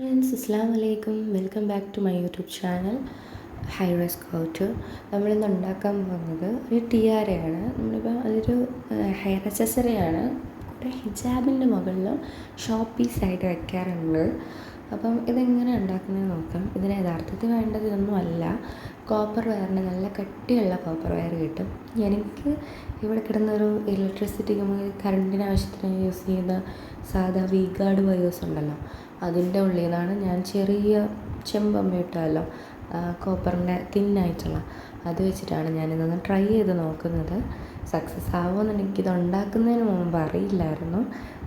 Friends അസ്സാം വലൈക്കും welcome back to my YouTube channel hi-res കോട്ട് നമ്മളിന്ന് ഉണ്ടാക്കാൻ പോകുന്നത് ഒരു ടിയാരയാണ് നമ്മളിപ്പോൾ അതൊരു ഹെയർ അക്സസറിയാണ്. കൂടെ ഹിജാബിന്റെ മുകളിൽ ഷോപ്പ് പീസായിട്ട് വെക്കാറുണ്ട്. അപ്പം ഇതെങ്ങനെ ഉണ്ടാക്കുന്നത് നോക്കാം. ഇതിന് യഥാർത്ഥത്തിൽ വേണ്ടത് ഇതൊന്നും അല്ല കോപ്പർ വയറിന് നല്ല കട്ടിയുള്ള കോപ്പർ വയർ കിട്ടും. എനിക്ക് ഇവിടെ കിടന്നൊരു ഇലക്ട്രിസിറ്റി നമുക്ക് കറണ്ടിന് ആവശ്യത്തിന് യൂസ് ചെയ്യുന്ന സാധാ വി വയേഴ്സ് ഉണ്ടല്ലോ. അതിന്റെ ഉള്ളിൽ നിന്നാണ് ഞാൻ ചെറിയ ചെമ്പമ്മ ഇട്ടല്ലോ കോപ്പറിന്റെ തിന്നായിട്ടുള്ള അത് വെച്ചിട്ടാണ് ഞാനിതൊന്ന് ട്രൈ ചെയ്ത് നോക്കുന്നത്. സക്സസ് ആവുമെന്ന് എനിക്കിത് ഉണ്ടാക്കുന്നതിന് മുമ്പ് അറിയില്ലായിരുന്നു.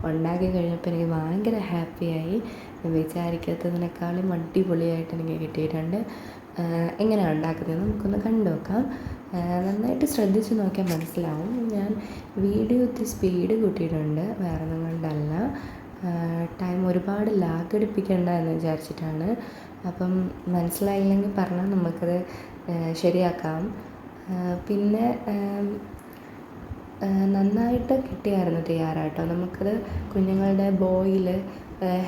ഉണ്ടാക്കി കഴിഞ്ഞപ്പോൾ എനിക്ക് ഭയങ്കര ഹാപ്പിയായി വിചാരിക്കാത്തതിനേക്കാളും അടിപൊളിയായിട്ട് എനിക്ക് കിട്ടിയിട്ടുണ്ട്. എങ്ങനെയാണ് ഉണ്ടാക്കുന്നതെന്ന് നമുക്കൊന്ന് കണ്ടു നോക്കാം നന്നായിട്ട് ശ്രദ്ധിച്ച് നോക്കിയാൽ മനസ്സിലാവും. ഞാൻ വീഡിയോ ഒത്തിരി സ്പീഡ് കൂട്ടിയിട്ടുണ്ട്. വേറെ കൊണ്ടല്ല. ടൈം ഒരുപാട് ലാഗ് അടിപ്പിക്കേണ്ട എന്ന് വിചാരിച്ചിട്ടാണ്. അപ്പം മനസ്സിലായില്ലെങ്കിൽ പറഞ്ഞാൽ നമുക്കത് ശരിയാക്കാം. പിന്നെ നന്നായിട്ട് കിട്ടിയായിരുന്നു തയ്യാറാട്ടോ. നമുക്കത് കുഞ്ഞുങ്ങളുടെ ബോയിൽ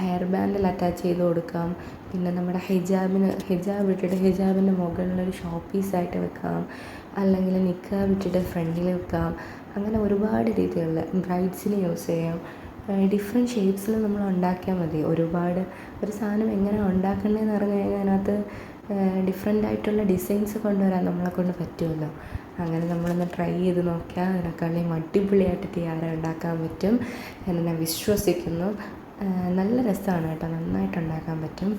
ഹെയർ ബാൻഡിൽ അറ്റാച്ച് ചെയ്ത് കൊടുക്കാം. പിന്നെ നമ്മുടെ ഹിജാബിന് ഹിജാബ് ഇട്ടിട്ട് ഹിജാബിന്റെ മുകളിലൊരു ഷോ പീസായിട്ട് വെക്കാം. അല്ലെങ്കിൽ നിക്കാബ് ഇട്ടിട്ട് ഫ്രണ്ടിൽ വെക്കാം. അങ്ങനെ ഒരുപാട് രീതികളിൽ ബ്രൈഡ്സിന് യൂസ് ചെയ്യാം. ഡിഫറെന്റ് ഷേപ്സിൽ നമ്മൾ ഉണ്ടാക്കിയാൽ മതി. ഒരുപാട് ഒരു സാധനം എങ്ങനെ ഉണ്ടാക്കേണ്ടതെന്ന് പറഞ്ഞു കഴിഞ്ഞാൽ അതിനകത്ത് ഡിഫറെന്റ് ആയിട്ടുള്ള ഡിസൈൻസ് കൊണ്ടുവരാൻ നമ്മളെ കൊണ്ട് പറ്റുമല്ലോ അങ്ങനെ നമ്മളൊന്ന് ട്രൈ ചെയ്ത് നോക്കിയാൽ അതിനേക്കാളും അടിപൊളിയായിട്ട് തിയാര ഉണ്ടാക്കാൻ പറ്റും എന്നെ വിശ്വസിക്കുന്നു. നല്ല രസമാണ് കേട്ടോ. നന്നായിട്ട് ഉണ്ടാക്കാൻ പറ്റും.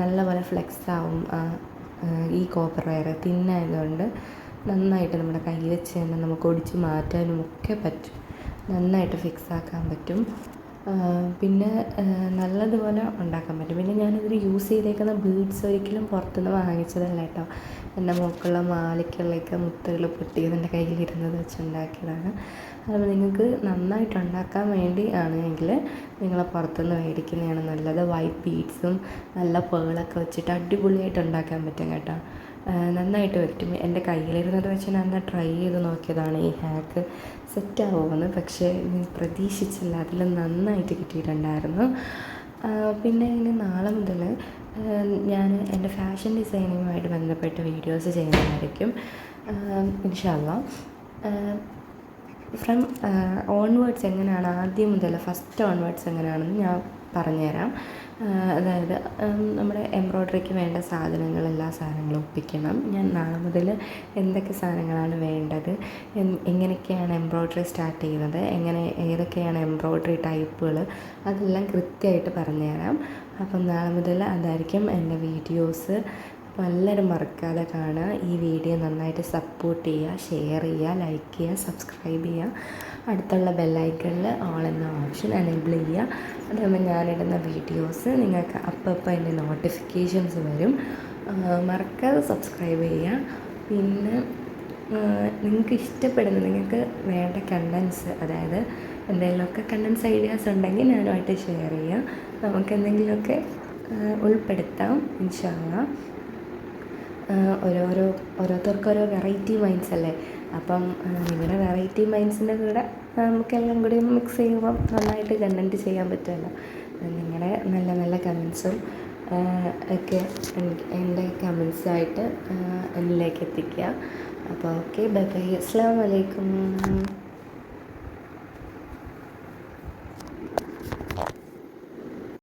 നല്ലപോലെ ഫ്ലെക്സ് ആവും. ഈ കോപ്പർ വയർ തിന്നായതുകൊണ്ട് നന്നായിട്ട് നമ്മുടെ കൈ വെച്ച് തന്നെ നമുക്ക് ഒടിച്ച് മാറ്റാനും ഒക്കെ പറ്റും. നന്നായിട്ട് ഫിക്സാക്കാൻ പറ്റും. പിന്നെ നല്ലതുപോലെ ഉണ്ടാക്കാൻ പറ്റും. പിന്നെ ഞാനിതിൽ യൂസ് ചെയ്തേക്കുന്ന ബീഡ്സ് ഒരിക്കലും പുറത്തുനിന്ന് വാങ്ങിച്ചതല്ല കേട്ടോ. എന്റെ മോൾക്കുള്ള മാലയ്ക്കുള്ളൊക്കെ മുത്തുകൾ പൊട്ടിയത് എന്റെ വെച്ച് ഉണ്ടാക്കിയതാണ്. അപ്പോൾ നിങ്ങൾക്ക് നന്നായിട്ട് ഉണ്ടാക്കാൻ വേണ്ടി ആണെങ്കിൽ നിങ്ങൾ പുറത്തുനിന്ന് മേടിക്കുന്നതാണ് നല്ലത്. വൈറ്റ് ബീഡ്സും നല്ല പേളൊക്കെ വെച്ചിട്ട് അടിപൊളിയായിട്ട് ഉണ്ടാക്കാൻ പറ്റും കേട്ടോ. നന്നായിട്ട് പറ്റും. എന്റെ കയ്യിലിരുന്നത് വെച്ച് ഞാൻ ട്രൈ ചെയ്ത് നോക്കിയതാണ് ഈ ഹാക്ക് സെറ്റാവുമെന്ന് പക്ഷേ പ്രതീക്ഷിച്ചില്ല. അതിൽ നന്നായിട്ട് കിട്ടിയിട്ടുണ്ടായിരുന്നു. പിന്നെ ഇനി നാളെ മുതൽ ഞാൻ എന്റെ ഫാഷൻ ഡിസൈനിങ്ങുമായിട്ട് ബന്ധപ്പെട്ട വീഡിയോസ് ചെയ്യുന്നതായിരിക്കും. ഇൻഷാല്ല ഫ്രം ഓൺവേർഡ്സ് എങ്ങനെയാണ്? ആദ്യം മുതൽ ഫസ്റ്റ് ഓൺവേർഡ്സ് എങ്ങനെയാണെന്ന് ഞാൻ പറഞ്ഞുതരാം. അതായത് നമ്മുടെ എംബ്രോയ്ഡറിക്ക് വേണ്ട സാധനങ്ങൾ എല്ലാ സാധനങ്ങളും ഒപ്പിക്കണം. ഞാൻ നാളെ മുതൽ എന്തൊക്കെ സാധനങ്ങളാണ് വേണ്ടത് എങ്ങനെയൊക്കെയാണ് എംബ്രോയ്ഡറി സ്റ്റാർട്ട് ചെയ്യുന്നത് എങ്ങനെ ഏതൊക്കെയാണ് എംബ്രോയ്ഡറി ടൈപ്പുകൾ അതെല്ലാം കൃത്യമായിട്ട് പറഞ്ഞുതരാം. അപ്പം നാളെ മുതൽ അതായിരിക്കും എന്റെ വീഡിയോസ്. അപ്പോൾ എല്ലാവരും മറക്കാതെ കാണുക. ഈ വീഡിയോ നന്നായിട്ട് സപ്പോർട്ട് ചെയ്യുക ഷെയർ ചെയ്യുക ലൈക്ക് ചെയ്യുക സബ്സ്ക്രൈബ് ചെയ്യുക. അടുത്തുള്ള ബെല്ലൈക്കണിൽ ഓൾ എന്ന ഓപ്ഷൻ എനേബിൾ ചെയ്യുക. അതാകുമ്പോൾ ഞാനിടുന്ന വീഡിയോസ് നിങ്ങൾക്ക് അപ്പം അതിന്റെ നോട്ടിഫിക്കേഷൻസ് വരും. മറക്കാതെ സബ്സ്ക്രൈബ് ചെയ്യുക. പിന്നെ നിങ്ങൾക്ക് ഇഷ്ടപ്പെടുന്ന നിങ്ങൾക്ക് വേണ്ട കണ്ടൻസ് അതായത് എന്തെങ്കിലുമൊക്കെ കണ്ടൻസ് ഐഡിയാസ് ഉണ്ടെങ്കിൽ ഞാനുമായിട്ട് ഷെയർ ചെയ്യാം നമുക്ക് എന്തെങ്കിലുമൊക്കെ ഉൾപ്പെടുത്താം ഇൻഷാല്ല ഓരോരോ ഓരോരുത്തർക്ക് ഓരോ വെറൈറ്റി മൈൻഡ്സ് അല്ലേ? അപ്പം നിങ്ങളുടെ വെറൈറ്റി മൈൻഡ്സിന്റെ കൂടെ നമുക്കെല്ലാം കൂടി മിക്സ് ചെയ്യുമ്പം നന്നായിട്ട് കണ്ടന്റ് ചെയ്യാൻ പറ്റുമല്ലോ. നിങ്ങളുടെ നല്ല നല്ല കമൻസും ഒക്കെ എന്റെ കമൻസായിട്ട് എന്നിലേക്ക് എത്തിക്കുക. അപ്പോൾ ഓക്കെ ബൈ ബൈ അസ്സാം വലൈക്കും